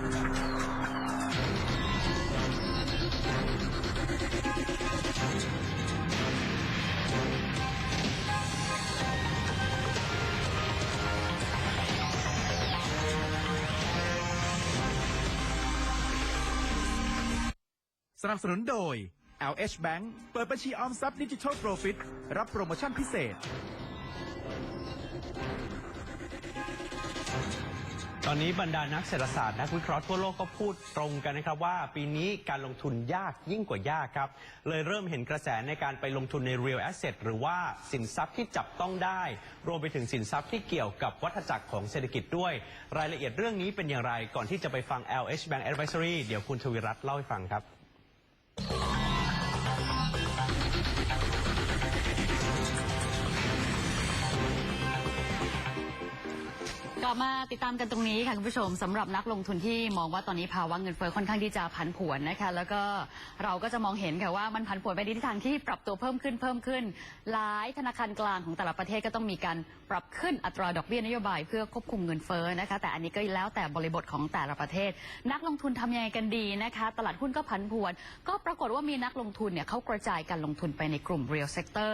สนับสนุนโดย LH Bank เปิดบัญชีออมทรัพย์ดิจิทัลโปรฟิตรับโปรโมชั่นพิเศษ อนนี้บรรดานักเศรษฐศาสตร์นักวิเคราะห์ทั่วโลกก็พูดตรงกันนะครับว่าปีนี้การลงทุนยากยิ่งกว่ายากครับ เลยเริ่มเห็นกระแสในการไปลงทุนใน real asset หรือว่าสินทรัพย์ที่จับต้องได้ รวมไปถึงสินทรัพย์ที่เกี่ยวกับวัฏจักรของเศรษฐกิจด้วย รายละเอียดเรื่องนี้เป็นอย่างไรก่อนที่จะไปฟัง LH Bank Advisory เดี๋ยวคุณทวีรัตน์เล่าให้ฟังครับ ลับมาติดตามกันตรงนี้ค่ะคุณผู้ชมสำหรับนักลงทุนที่มองว่าตอนนี้ภาวะเงินเฟ้อค่อนข้างที่จะผันผวนนะคะ แล้วก็เราก็จะมองเห็นค่ะว่ามันผันผวนไปในทิศทางที่ปรับตัวเพิ่มขึ้นเพิ่มขึ้น หลายธนาคารกลางของแต่ละประเทศก็ต้องมีการปรับขึ้นอัตราดอกเบี้ยนโยบายเพื่อควบคุมเงินเฟ้อนะคะ แต่อันนี้ก็แล้วแต่บริบทของแต่ละประเทศ นักลงทุนทำยังไงกันดีนะคะ ตลาดหุ้นก็ผันผวน ก็ปรากฏว่ามีนักลงทุนเนี่ยเขากระจายการลงทุนไปในกลุ่ม real sector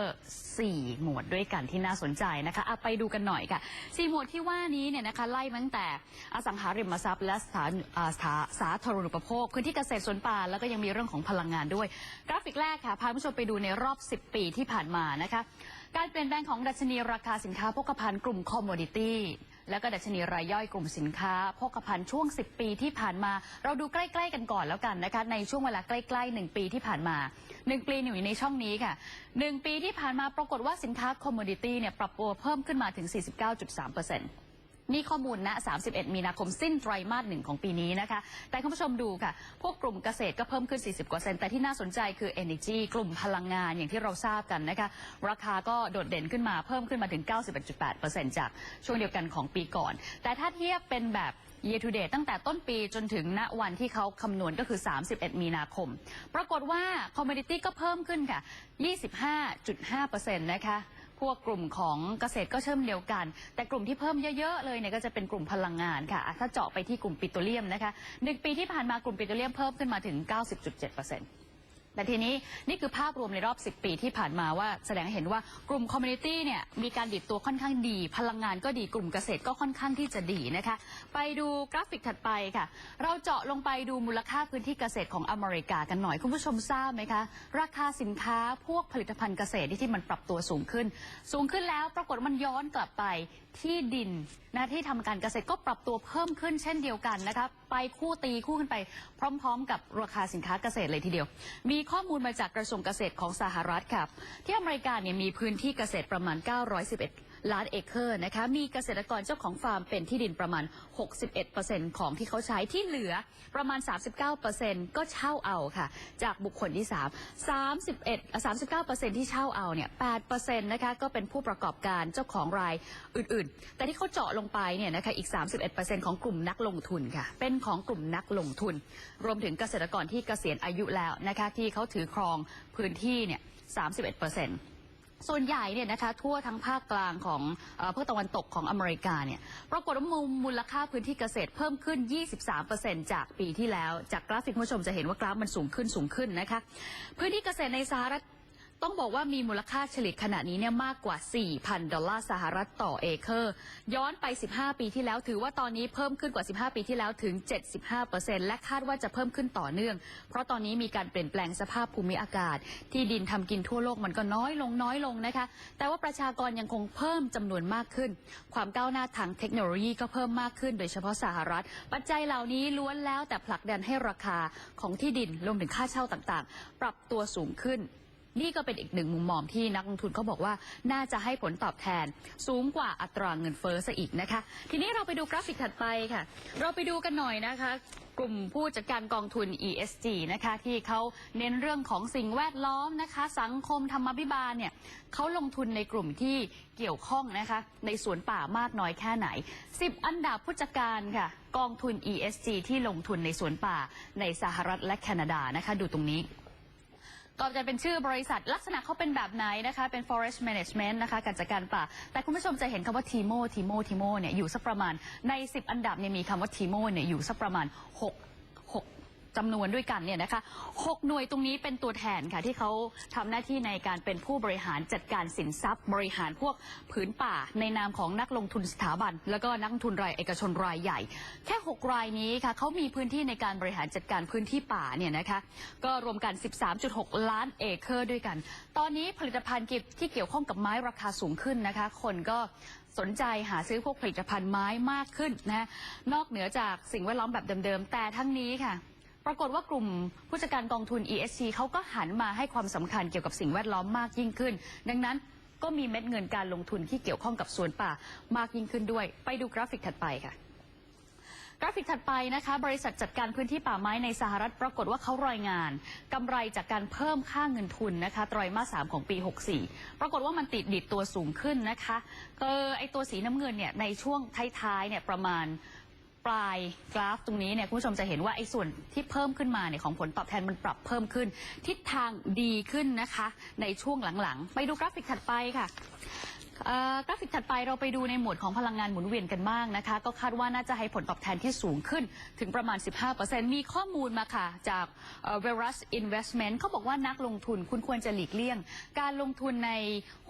4 หมวดด้วยกันที่น่าสนใจนะคะเอาไปดูกันหน่อยค่ะ4หมวดที่ว่านี้เนี่ยนะคะไล่มาตั้งแต่อสังหาริมทรัพย์และสาสาสาธารณูปโภคพื้นที่เกษตรสวนป่าแล้วก็ยังมีเรื่องของพลังงานด้วย กราฟิกแรกค่ะพาผู้ชมไปดูในรอบ 10 ปีที่ผ่านมานะคะการเปลี่ยนแปลงของดัชนีราคาสินค้าโภคภัณฑ์กลุ่มคอมมดิตี้แล้วก็ดัชนีรายย่อยกลุ่มสินค้าโภคภัณฑ์ช่วง 10 ปีที่ผ่านมา เราดูใกล้ๆกันก่อนแล้วกันนะคะในช่วงเวลาใกล้ๆ 1 ปีที่ผ่านมา 1 ปีอยู่ในช่องนี้ค่ะ 1 ปีที่ผ่านมาปรากฏว่าสินค้าคอมมดิตี้เนี่ยปรับตัวเพิ่มขึ้นมาถึง 49.3% นี่ข้อมูลณ 31 มีนาคมสิ้นไตรมาสหนึ่งของปีนี้นะคะ แต่คุณผู้ชมดูค่ะ พวกกลุ่มเกษตรก็เพิ่มขึ้น 40 กว่าเซน แต่ที่น่าสนใจคือ Energy กลุ่มพลังงานอย่างที่เราทราบกันนะคะ ราคาก็โดดเด่นขึ้นมาเพิ่มขึ้นมาถึง 91.8%จากช่วงเดียวกันของปีก่อน แต่ถ้าเทียบเป็นแบบ year to date ตั้งแต่ต้นปีจนถึงณวันที่เขาคำนวณก็คือ 31 มีนาคม ปรากฏว่า commodity ก็เพิ่มขึ้นค่ะ 25.5%นะคะ พวกกลุ่มของเกษตรก็เชื่อมเดียวกัน แต่กลุ่มที่เพิ่มเยอะๆเลยเนี่ยก็จะเป็นกลุ่มพลังงานค่ะอะถ้าเจาะไปที่กลุ่มปิโตรเลียมนะคะหนึ่งปีที่ผ่านมากลุ่มปิโตรเลียมเพิ่มขึ้นมาถึง 90.7% แต่ทีนี้นี่คือภาพรวมในรอบ 10 ปีที่ผ่านมาว่าแสดงให้เห็นว่ากลุ่มคอมมูนิตี้เนี่ยมีการดิดตัวค่อนข้างดี พลังงานก็ดีกลุ่มเกษตรก็ค่อนข้างที่จะดีนะคะ ไปดูกราฟิกถัดไปค่ะ เราเจาะลงไปดูมูลค่าพื้นที่เกษตรของอเมริกากันหน่อยคุณผู้ชมทราบไหมคะ ราคาสินค้าพวกผลิตภัณฑ์เกษตรที่มันปรับตัวสูงขึ้น สูงขึ้นแล้วปรากฏมันย้อนกลับไป ที่ดินนะที่ทำการเกษตรก็ปรับตัวเพิ่มขึ้นเช่นเดียวกันนะคะไปคู่ตีคู่ขึ้นไปพร้อม ๆ กับราคาสินค้าเกษตรเลยทีเดียว มีข้อมูลมาจากกระทรวงเกษตรของสหรัฐค่ะที่อเมริกาเนี่ยมีพื้นที่เกษตรประมาณ 911 ล้านเอเคอร์นะคะ มีเกษตรกรเจ้าของฟาร์มเป็นที่ดินประมาณ 61%ของที่เขาใช้ที่เหลือประมาณ 39%ก็เช่าเอาค่ะ จากบุคคลที่ 3 31 39%ที่เช่าเอาเนี่ย8%นะคะก็เป็นผู้ประกอบการเจ้าของรายอื่นๆ แต่ที่เขาเจาะลงไปเนี่ยนะคะอีก 31%ของกลุ่มนักลงทุนค่ะ เป็นของกลุ่มนักลงทุน รวมถึงเกษตรกรที่เกษียณอายุแล้วนะคะที่เขาถือครองพื้นที่เนี่ย31% ส่วนใหญ่เนี่ยนะคะทั่วทั้งภาคกลางของเอ่อภาคตะวันตกของอเมริกาเนี่ยปรากฏว่ามูลมูลค่าพื้นที่เกษตรเพิ่มขึ้น 23%จากปีที่แล้ว จากกราฟิกคุณผู้ชมจะเห็นว่ากราฟมันสูงขึ้นสูงขึ้นนะคะ พื้นที่เกษตรในสหรัฐ ต้องบอกว่ามีมูลค่าเฉลี่ยขณะนี้เนี่ยมากกว่า 4,000 ดอลลาร์สหรัฐต่อเอเคอร์ ย้อนไป 15 ปีที่แล้วถือว่าตอนนี้เพิ่มขึ้นกว่า 15 ปีที่แล้วถึง 75%และคาดว่าจะเพิ่มขึ้นต่อเนื่อง เพราะตอนนี้มีการเปลี่ยนแปลงสภาพภูมิอากาศ ที่ดินทำกินทั่วโลกมันก็น้อยลงน้อยลงนะคะ แต่ว่าประชากรยังคงเพิ่มจำนวนมากขึ้น ความก้าวหน้าทางเทคโนโลยีก็เพิ่มมากขึ้น โดยเฉพาะสหรัฐ ปัจจัยเหล่านี้ล้วนแล้วแต่ผลักดันให้ราคาของที่ดินรวมถึงค่าเช่าต่างๆ ปรับตัวสูงขึ้น นี่ก็เป็นอีกหนึ่งมุมมองที่นักลงทุนเขาบอกว่าน่าจะให้ผลตอบแทน สูงกว่าอัตราเงินเฟ้อซะอีกนะคะ ทีนี้เราไปดูกราฟิกถัดไปค่ะ เราไปดูกันหน่อยนะคะ กลุ่มผู้จัดการกองทุน ESG นะคะ ที่เขาเน้นเรื่องของสิ่งแวดล้อมนะคะ สังคมธรรมพิบาลเนี่ยเขาลงทุนในกลุ่มที่เกี่ยวข้องนะคะ ในสวนป่ามากน้อยแค่ไหน 10 อันดับผู้จัดการค่ะ กองทุน ESG ที่ลงทุนในสวนป่าในสหรัฐและแคนาดานะคะ ดูตรงนี้ ก็จะเป็นชื่อบริษัทลักษณะเขาเป็นแบบไหนนะคะ เป็น forest management นะคะการจัดการป่า แต่คุณผู้ชมจะเห็นคำว่าทีโมทีโมทีโมเนี่ยอยู่สักประมาณใน 10 อันดับเนี่ยมีคำว่าทีโมเนี่ยอยู่สักประมาณ 6 6 จำนวนด้วยกันเนี่ยนะคะหกหน่วยตรงนี้เป็นตัวแทนค่ะที่เขาทำหน้าที่ในการเป็นผู้บริหารจัดการสินทรัพย์ บริหารพวกผืนป่า ในนามของนักลงทุนสถาบัน แล้วก็นักทุนรายเอกชนรายใหญ่ แค่ 6 รายนี้ค่ะเขามีพื้นที่ในการบริหารจัดการพื้นที่ป่าเนี่ยนะคะก็รวมกัน 13.6 ล้านเอเคอร์ด้วยกัน ตอนนี้ผลิตภัณฑ์ที่เกี่ยวข้องกับไม้ราคาสูงขึ้นนะคะ คนก็สนใจหาซื้อพวกผลิตภัณฑ์ไม้มากขึ้นนะนอกเหนือจากสิ่งแวดล้อมแบบเดิมๆ แต่ทั้งนี้ค่ะ ปรากฏว่ากลุ่มผู้จัดการกองทุน ESG เขาก็หันมาให้ความสำคัญเกี่ยวกับสิ่งแวดล้อมมากยิ่งขึ้น ดังนั้นก็มีเม็ดเงินการลงทุนที่เกี่ยวข้องกับสวนป่ามากยิ่งขึ้นด้วย ไปดูกราฟิกถัดไปค่ะกราฟิกถัดไปนะคะ บริษัทจัดการพื้นที่ป่าไม้ในสหรัฐปรากฏว่าเขารายงานกำไรจากการเพิ่มค่าเงินทุนนะคะไตรมาสสามของปี 64 ปรากฏว่ามันติดดิดตัวสูงขึ้นนะคะเออไอตัวสีน้ำเงินเนี่ยในช่วงท้ายๆเนี่ยประมาณ ปลายกราฟตรงนี้เนี่ยคุณผู้ชมจะเห็นว่าไอ้ส่วนที่เพิ่มขึ้นมาเนี่ยของผลตอบแทนมันปรับเพิ่มขึ้น ทิศทางดีขึ้นนะคะ ในช่วงหลังๆ ไปดูกราฟิกถัดไปค่ะกราฟิกถัดไปเราไปดูในหมวดของพลังงานหมุนเวียนกันบ้างนะคะ ก็คาดว่าน่าจะให้ผลตอบแทนที่สูงขึ้นถึงประมาณ 15%มีข้อมูลมาค่ะ จากเวรัสอินเวสท์เมนต์เขาบอกว่านักลงทุนคุณควรจะหลีกเลี่ยง การลงทุนใน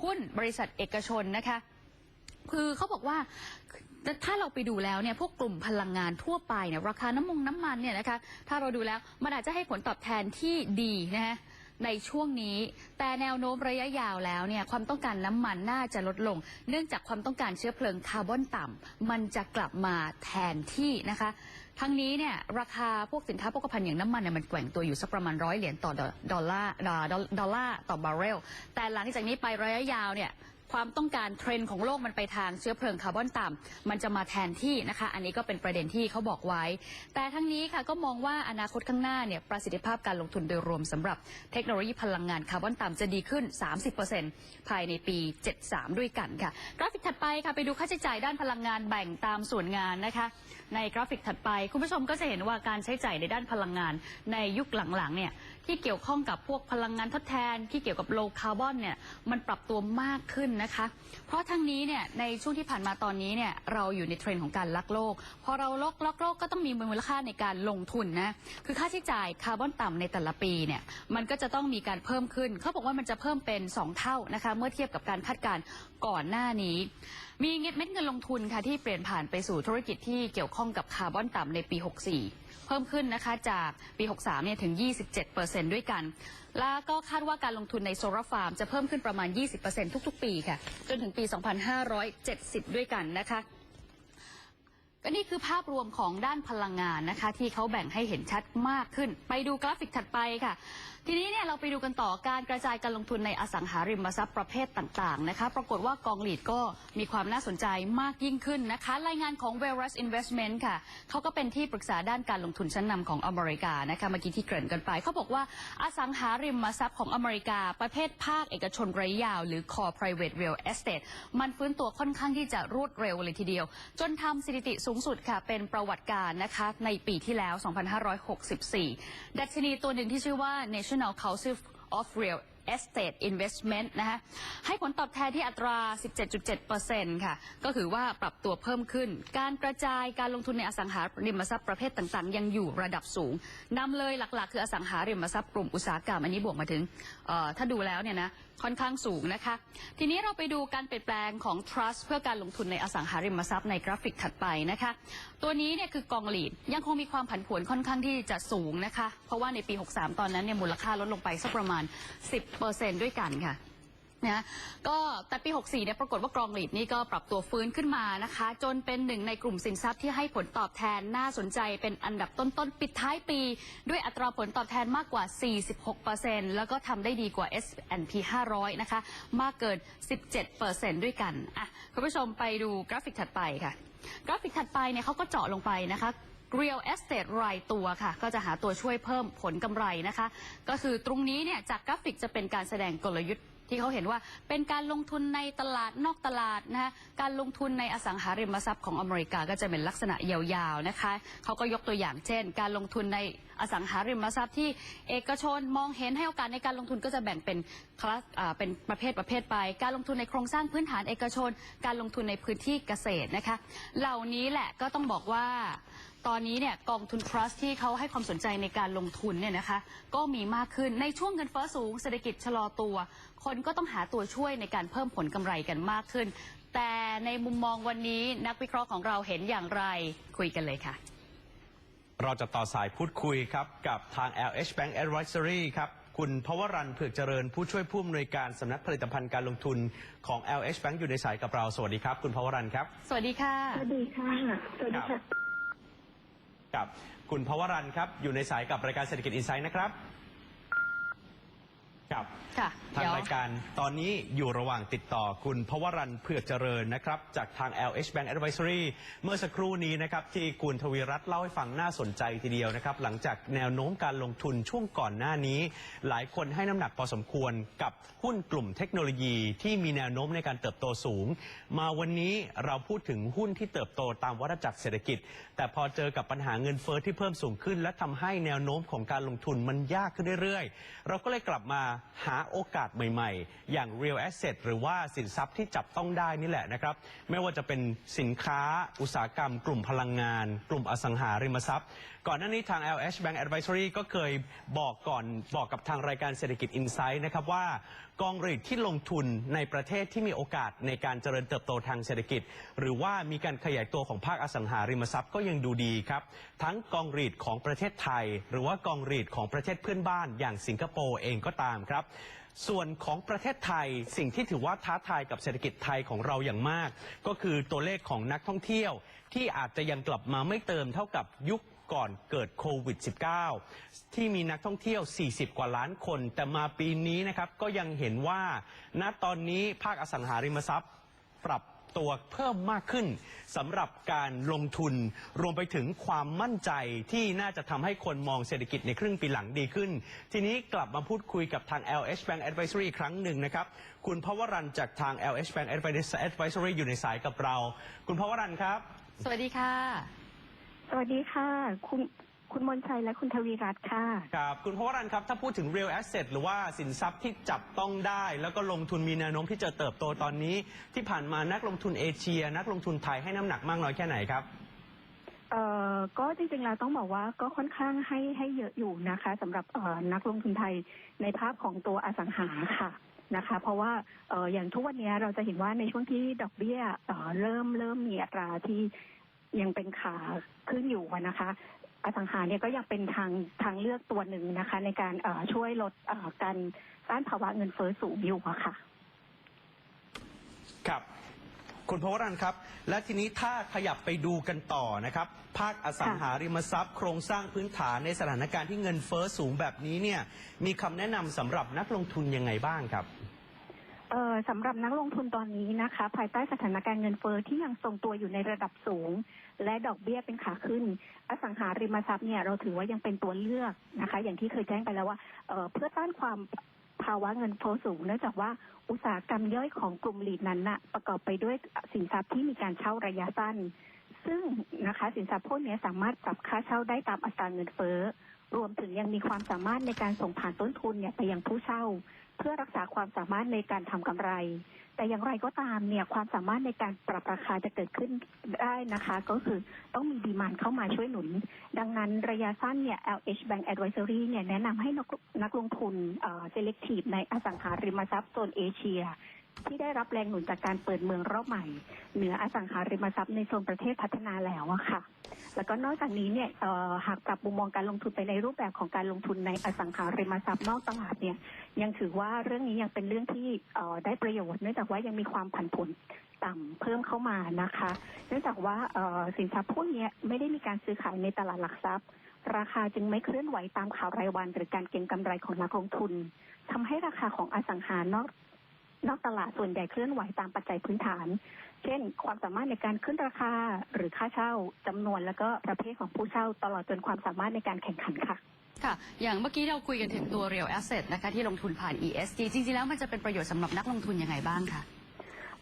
หุ้นบริษัทเอกชนนะคะ คือเขาบอกว่า ถ้าเราไปดูแล้วเนี่ยพวกกลุ่มพลังงานทั่วไปเนี่ยราคาน้ำมงน้ำมันเนี่ยนะคะถ้าเราดูแล้วมันอาจจะให้ผลตอบแทนที่ดีนะฮะในช่วงนี้ แต่แนวโน้มระยะยาวแล้วเนี่ยความต้องการน้ำมันน่าจะลดลง เนื่องจากความต้องการเชื้อเพลิงคาร์บอนต่ำมันจะกลับมาแทนที่นะคะ ทั้งนี้เนี่ยราคาพวกสินค้าโภคภัณฑ์อย่างน้ำมันเนี่ยมันแกว่งตัวอยู่สักประมาณร้อยเหรียญต่อดอลลาร์ดอลลาร์ต่อบาร์เรล แต่หลังจากนี้ไประยะยาวเนี่ย ความต้องการเทรนด์ของโลกมันไปทางเชื้อเพลิงคาร์บอนต่ำมันจะมาแทนที่นะคะ อันนี้ก็เป็นประเด็นที่เขาบอกไว้ แต่ทั้งนี้ค่ะก็มองว่าอนาคตข้างหน้าเนี่ยประสิทธิภาพการลงทุนโดยรวมสำหรับเทคโนโลยีพลังงานคาร์บอนต่ำจะดีขึ้น 30%ภายในปี 73 ด้วยกันค่ะ กราฟิกถัดไปค่ะไปดูค่าใช้จ่ายด้านพลังงานแบ่งตามส่วนงานนะคะ ในกราฟิกถัดไป คุณผู้ชมก็จะเห็นว่าการใช้จ่ายในด้านพลังงานในยุคหลังๆเนี่ย ที่เกี่ยวข้องกับพวกพลังงานทดแทน ที่เกี่ยวกับโลคาร์บอนเนี่ยมันปรับตัวมากขึ้นนะคะ เพราะทั้งนี้เนี่ยในช่วงที่ผ่านมาตอนนี้เนี่ยเราอยู่ในเทรนด์ของการลักโลก พอเราลกลักโลกก็ต้องมีมูลค่าในการลงทุนนะคือค่าใช้จ่ายคาร์บอนต่ำในแต่ละปีเนี่ยมันก็จะต้องมีการเพิ่มขึ้น เขาบอกว่ามันจะเพิ่มเป็น 2 เท่านะคะเมื่อเทียบกับการคาดการณ์ก่อนหน้านี้ มีเม็ดเงินลงทุนค่ะที่เปลี่ยนผ่านไปสู่ธุรกิจที่เกี่ยวข้องกับคาร์บอนต่ำในปี 64 เพิ่มขึ้นนะคะจากปี 63 เนี่ยถึง 27%ด้วยกัน แล้วก็คาดว่าการลงทุนในโซลาร์ฟาร์มจะเพิ่มขึ้นประมาณ 20%ทุกๆ ปีค่ะ จนถึงปี 2570 ด้วยกันนะคะก็นี่คือภาพรวมของด้านพลังงานนะคะ ที่เขาแบ่งให้เห็นชัดมากขึ้น ไปดูกราฟิกถัดไปค่ะ ทีนี้เนี่ยเราไปดูกันต่อการกระจายการลงทุนในอสังหาริมทรัพย์ประเภทต่างๆนะคะ ปรากฏว่ากองหลีดก็มีความน่าสนใจมากยิ่งขึ้นนะคะ รายงานของ v e r u s Investment ค่ะเขาก็เป็นที่ปรึกษาด้านการลงทุนชั้นนำของอเมริกานะคะเมื่อกี้ที่เกริ่นกันไปเขาบอกว่าอสังหาริมทรัพย์ของอเมริกา ประเภทภาคเอกชนระยะยาว หรือ Core Private Real Estate มันฟื้นตัวค่อนข้างที่จะรวดเร็วเลยทีเดียว จนทำสถิติสูงสุดค่ะเป็นประวัติการนะคะในปีที่แล้ว 2564 ดัชนีตัวหนึ่งที่ชื่อว่า version or of real Estate Investment นะคะให้ผลตอบแทนที่อัตรา 17.7%ค่ะ ก็คือว่าปรับตัวเพิ่มขึ้น การกระจายการลงทุนในอสังหาริมทรัพย์ประเภทต่างๆ ยังอยู่ระดับสูงนำเลยหลักๆ คืออสังหาริมทรัพย์กลุ่มอุตสาหกรรมอันนี้บวกมาถึงเอ่อถ้าดูแล้วเนี่ยนะค่อนข้างสูงนะคะ ทีนี้เราไปดูการเปลี่ยนแปลงของ trust เพื่อการลงทุนในอสังหาริมทรัพย์ในกราฟิกถัดไปนะคะ ตัวนี้เนี่ยคือกองหลีดยังคงมีความผันผวนค่อนข้างที่จะสูงนะคะ เพราะว่าในปี 63 ตอนนั้นเนี่ยมูลค่าลดลงไปสักประมาณ 10ปอร์เซนต์ด้วยกันค่ะนะก็แต่ปี 64 เนี่ยปรากฏว่ากรองหลีดนี่ก็ปรับตัวฟื้นขึ้นมานะคะ จนเป็นหนึ่งในกลุ่มสินทรัพย์ที่ให้ผลตอบแทนน่าสนใจเป็นอันดับต้นๆ ปิดท้ายปี ด้วยอัตราผลตอบแทนมากกว่า 46%แล้วก็ทำได้ดีกว่า S&P 500 นะคะ มากเกิน 17%ด้วยกันอะคุณผู้ชมไปดูกราฟิกถัดไปค่ะ กราฟิกถัดไปเนี่ยเขาก็เจาะลงไปนะคะ Real Estate รายตัวค่ะ ก็จะหาตัวช่วยเพิ่มผลกำไรนะคะ ก็คือตรงนี้เนี่ยจากกราฟิกจะเป็นการแสดงกลยุทธ์ที่เขาเห็นว่าเป็นการลงทุนในตลาดนอกตลาดนะคะการลงทุนในอสังหาริมทรัพย์ของอเมริกาก็จะเป็นลักษณะยาวๆนะคะเขาก็ยกตัวอย่างเช่น การลงทุนในอสังหาริมทรัพย์ที่เอกชนมองเห็นให้โอกาสในการลงทุนก็จะแบ่งเป็นคลาสเป็นประเภทประเภทไป การลงทุนในโครงสร้างพื้นฐานเอกชน การลงทุนในพื้นที่เกษตรนะคะเหล่านี้แหละก็ต้องบอกว่า ตอนนี้เนี่ยกองทุน trust ที่เขาให้ความสนใจในการลงทุนเนี่ยนะคะก็มีมากขึ้นในช่วงเงินเฟ้อสูงเศรษฐกิจชะลอตัว คนก็ต้องหาตัวช่วยในการเพิ่มผลกำไรกันมากขึ้น แต่ในมุมมองวันนี้นักวิเคราะห์ของเราเห็นอย่างไรคุยกันเลยค่ะ เราจะต่อสายพูดคุยครับ กับทาง LH Bank Advisory ครับ คุณพวรันเผือกเจริญผู้ช่วยผู้อำนวยการสำนักผลิตภัณฑ์การลงทุนของ LH Bank อยู่ในสายกับเรา สวัสดีครับ คุณพวรันครับ สวัสดีค่ะ สวัสดีค่ะ สวัสดีค่ะ กับคุณพวรันครับอยู่ในสายกับรายการเศรษฐกิจอินไซด์นะครับ ครับค่ะทางเดี๋ยว รายการตอนนี้อยู่ระหว่างติดต่อคุณพวรันเผือกเจริญนะครับ จากทาง LH Bank Advisory เมื่อสักครู่นี้นะครับ ที่คุณทวีรัตน์เล่าให้ฟังน่าสนใจทีเดียวนะครับ หลังจากแนวโน้มการลงทุนช่วงก่อนหน้านี้ หลายคนให้น้ำหนักพอสมควรกับหุ้นกลุ่มเทคโนโลยีที่มีแนวโน้มในการเติบโตสูง มาวันนี้เราพูดถึงหุ้นที่เติบโตตามวัฏจักรเศรษฐกิจ แต่พอเจอกับปัญหาเงินเฟ้อที่เพิ่มสูงขึ้น และทำให้แนวโน้มของการลงทุนมันยากขึ้นเรื่อยๆ เราก็เลยกลับมาหาโอกาสใหม่ๆ อย่าง real asset หรือว่าสินทรัพย์ที่จับต้องได้นี่แหละนะครับ ไม่ว่าจะเป็นสินค้าอุตสาหกรรม กลุ่มพลังงาน กลุ่มอสังหาริมทรัพย์ ก่อนหน้านี้ทาง LH Bank Advisory ก็เคยบอกก่อนบอกกับทางรายการเศรษฐกิจ Insight นะครับว่ากองรีดที่ลงทุนในประเทศที่มีโอกาสในการเจริญเติบโตทางเศรษฐกิจ หรือว่ามีการขยายตัวของภาคอสังหาริมทรัพย์ก็ยังดูดีครับ ทั้งกองรีดของประเทศไทย หรือว่ากองรีดของประเทศเพื่อนบ้าน อย่างสิงคโปร์เองก็ตามครับส่วนของประเทศไทยสิ่งที่ถือว่าท้าทายกับเศรษฐกิจไทยของเราอย่างมาก ก็คือตัวเลขของนักท่องเที่ยวที่อาจจะยังกลับมาไม่เติมเท่ากับยุค ก่อนเกิดโควิด -19 ที่มีนักท่องเที่ยว 40 กว่าล้านคน แต่มาปีนี้นะครับก็ยังเห็นว่า ณตอนนี้ภาคอสังหาริมทรัพย์ปรับตัวเพิ่มมากขึ้นสำหรับการลงทุน รวมไปถึงความมั่นใจที่น่าจะทำให้คนมองเศรษฐกิจในครึ่งปีหลังดีขึ้น ทีนี้กลับมาพูดคุยกับทาง LH Bank Advisory อีกครั้งหนึ่งนะครับ คุณพวรันจากทาง LH Bank Advisory อยู่ในสายกับเรา คุณพวรันครับ สวัสดีค่ะ สวัสดีค่ะ คุณคุณมนชัยและคุณทวีรัตน์ค่ะ ครับ คุณพวรันครับ ถ้าพูดถึง real asset หรือว่าสินทรัพย์ที่จับต้องได้ แล้วก็ลงทุนมีแนวโน้มที่จะเติบโตตอนนี้ ที่ผ่านมานักลงทุนเอเชีย นักลงทุนไทยให้น้ำหนักมากน้อยแค่ไหนครับเอ่อก็จริงๆเราต้องบอกว่าก็ค่อนข้างให้ให้เยอะอยู่นะคะสำหรับเอ่อนักลงทุนไทยในภาพของตัวอสังหาค่ะนะคะ เพราะว่าเอ่ออย่างทุกวันนี้เราจะเห็นว่าในช่วงที่ดอกเบี้ยเอ่อเริ่มเริ่มมีอัตราที่ ยังเป็นขาขึ้นอยู่นะคะ อสังหาเนี่ยก็ยังเป็นทางทางเลือกตัวหนึ่งนะคะ ในการเช่วยลดการต้านภาวะเงินเฟ้อสูงอยู่ะค่ะ ครับคุณพวรันครับ และทีนี้ถ้าขยับไปดูกันต่อนะครับ ภาคอสังหาริมทรัพย์ โครงสร้างพื้นฐานในสถานการณ์ที่เงินเฟ้อสูงแบบนี้เนี่ยมีคำแนะนำสำหรับนักลงทุนยังไงบ้างครับ สำหรับนักลงทุนตอนนี้นะคะ ภายใต้สถานการณ์เงินเฟ้อที่ยังทรงตัวอยู่ในระดับสูง และดอกเบี้ยเป็นขาขึ้น อสังหาริมทรัพย์เนี่ยเราถือว่ายังเป็นตัวเลือกนะคะ อย่างที่เคยแจ้งไปแล้วว่าเเพื่อต้านความภาวะเงินเฟ้อสูงเนื่องจากว่าอุตสาหกรรมย่อยของกลุ่มหลีดนั้นน่ะประกอบไปด้วยสินทรัพย์ที่มีการเช่าระยะสั้น ซึ่งนะคะสินทรัพย์พวกนี้สามารถปรับค่าเช่าได้ตามอัตราเงินเฟ้อรวมถึงยังมีความสามารถในการส่งผ่านต้นทุนเนี่ยไปยังผู้เช่า เพื่อรักษาความสามารถในการทำกำไร แต่อย่างไรก็ตามเนี่ยความสามารถในการปรับราคาจะเกิดขึ้นได้นะคะ ก็คือต้องมีดีมานเข้ามาช่วยหนุน ดังนั้นระยะสั้นเนี่ย LH Bank Advisory เนี่ยแนะนำให้นักนักลงทุนเอ่อ selective ในอสังหาริมทรัพย์โซนเอเชีย ที่ได้รับแรงหนุนจากการเปิดเมืองรอบใหม่ เหนืออสังหาริมทรัพย์ในโซนประเทศพัฒนาแล้วอะค่ะ แล้วก็นอกจากนี้เนี่ยหากปรับมุมมองการลงทุนไปในรูปแบบของการลงทุนในอสังหาริมทรัพย์นอกตลาดเนี่ยยังถือว่าเรื่องนี้ยังเป็นเรื่องที่ได้ประโยชน์เนื่องจากว่ายังมีความผันผวนต่ำเพิ่มเข้ามานะคะ เนื่องจากว่าสินทรัพย์พวกนี้ไม่ได้มีการซื้อขายในตลาดหลักทรัพย์ ราคาจึงไม่เคลื่อนไหวตามข่าวรายวัน หรือการเก็งกำไรของนักลงทุนทำให้ราคาของอสังหานอก นอกตลาดส่วนใหญ่เคลื่อนไหวตามปัจจัยพื้นฐาน เช่น ความสามารถในการขึ้นราคาหรือค่าเช่าจำนวนแล้วก็ประเภทของผู้เช่าตลอดจนความสามารถในการแข่งขันค่ะค่ะ อย่างเมื่อกี้เราคุยกันถึงตัว real asset นะคะที่ลงทุนผ่าน ESG จริงๆแล้วมันจะเป็นประโยชน์สำหรับนักลงทุนยังไงบ้างคะ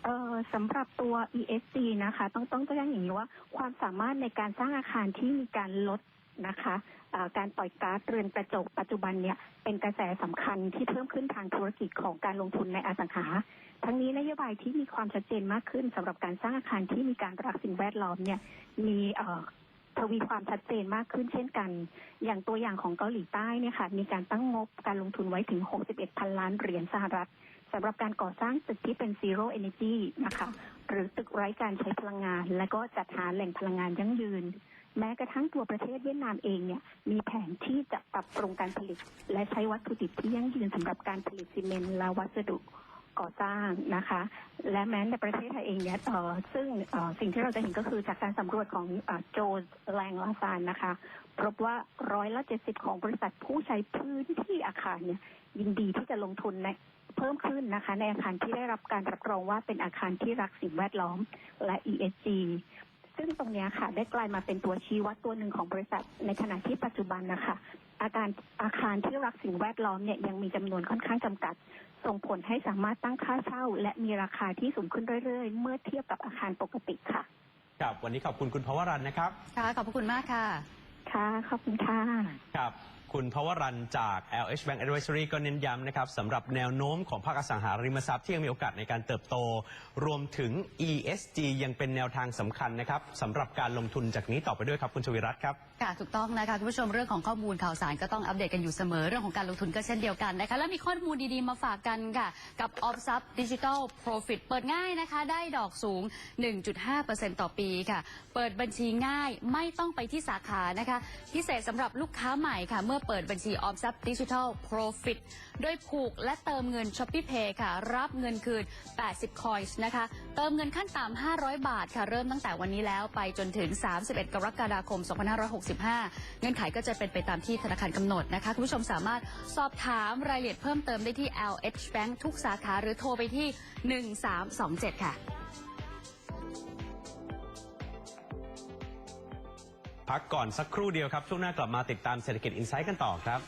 เอ่อสำหรับตัว ESG นะคะ ต้องต้องแจ้งอย่างนี้ว่า ความสามารถในการสร้างอาคารที่มีการลด นะคะเอ่อการปล่อยก๊าซเรือนกระจกปัจจุบันเนี่ยเป็นกระแสสำคัญที่เพิ่มขึ้นทางธุรกิจของการลงทุนในอสังหา ทั้งนี้นโยบายที่มีความชัดเจนมากขึ้นสำหรับการสร้างอาคารที่มีการรักสิ่งแวดล้อมเนี่ยมีทวีความชัดเจนมากขึ้นเช่นกัน อย่างตัวอย่างของเกาหลีใต้เนี่ยค่ะ มีการตั้งงบการลงทุนไว้ถึง 61 พันล้านเหรียญสหรัฐสำหรับการก่อสร้างตึกที่เป็น zero energy นะคะ หรือตึกไร้การใช้พลังงาน และก็จัดหาแหล่งพลังงานยั่งยืน แม้กระทั่งตัวประเทศเวียดนามเองเนี่ยมีแผนที่จะปรับปรุงการผลิต และใช้วัตถุดิบที่ยั่งยืนสำหรับการผลิตซีเมนต์และวัสดุก่อสร้างนะคะ และแม้ในประเทศไทยเองเนี่ยเอ่อซึ่งสิ่งที่เราจะเห็นก็คือจากการสำรวจของโจแรงลาซานนะคะพบว่าร้อยละเจ็ดสิบของบริษัทผู้ใช้พื้นที่อาคารเนี่ยยินดีที่จะลงทุนในเพิ่มขึ้นนะคะ ในอาคารที่ได้รับการรับรองว่าเป็นอาคารที่รักสิ่งแวดล้อมและ ESG ซึ่งตรงเนี้ยค่ะ ได้กลายมาเป็นตัวชี้วัดตัวหนึ่งของบริษัท ในขณะที่ปัจจุบันนะคะอาการอาคารที่รักสิ่งแวดล้อมเนี่ยยังมีจำนวนค่อนข้างจำกัด ส่งผลให้สามารถตั้งค่าเช่า และมีราคาที่สูงขึ้นเรื่อยๆ เมื่อเทียบกับอาคารปกติค่ะครับวันนี้ขอบคุณคุณภวรันนะครับค่ะขอบพระคุณมากค่ะ ค่ะขอบคุณค่ะครับ คุณพวรันจาก LH Bank Advisory ก็เน้นย้ำนะครับสำหรับแนวโน้มของภาคอสังหาริมทรัพย์ที่ยังมีโอกาสในการเติบโต รวมถึง ESG ยังเป็นแนวทางสำคัญนะครับสำหรับการลงทุนจากนี้ต่อไปด้วยครับคุณชวิรัตน์ครับค่ะถูกต้องนะคะคุณผู้ชมเรื่องของข้อมูลข่าวสารก็ต้องอัปเดตกันอยู่เสมอเรื่องของการลงทุนก็เช่นเดียวกันนะคะและมีข้อมูลดีๆมาฝากกันค่ะ กับออมทรัพย์ดิจิทัลโปรฟิตเปิดง่ายนะคะ ได้ดอกสูง 1.5%ต่อปีค่ะ เปิดบัญชีง่ายไม่ต้องไปที่สาขานะคะ พิเศษสำหรับลูกค้าใหม่ค่ะ เมื่อเปิดบัญชีออมทรัพย์ดิจิทัลโปรฟิตโดยผูกและเติมเงิน s h o p e e Pay ค่ะ รับเงินคืน 80 คอยส์นะคะ เติมเงินขั้นต่ำ500 บาทค่ะ เริ่มตั้งแต่วันนี้แล้วไปจนถึง 31 กรกฎาคม 256 2565 เงื่อนไขก็จะเป็นไปตามที่ธนาคารกำหนดนะคะ คุณผู้ชมสามารถสอบถามรายละเอียดเพิ่มเติมได้ที่ LH Bank ทุกสาขาหรือโทรไปที่ 1327 ค่ะ พักก่อนสักครู่เดียวครับ ช่วงหน้ากลับมาติดตามเศรษฐกิจอินไซต์กันต่อครับ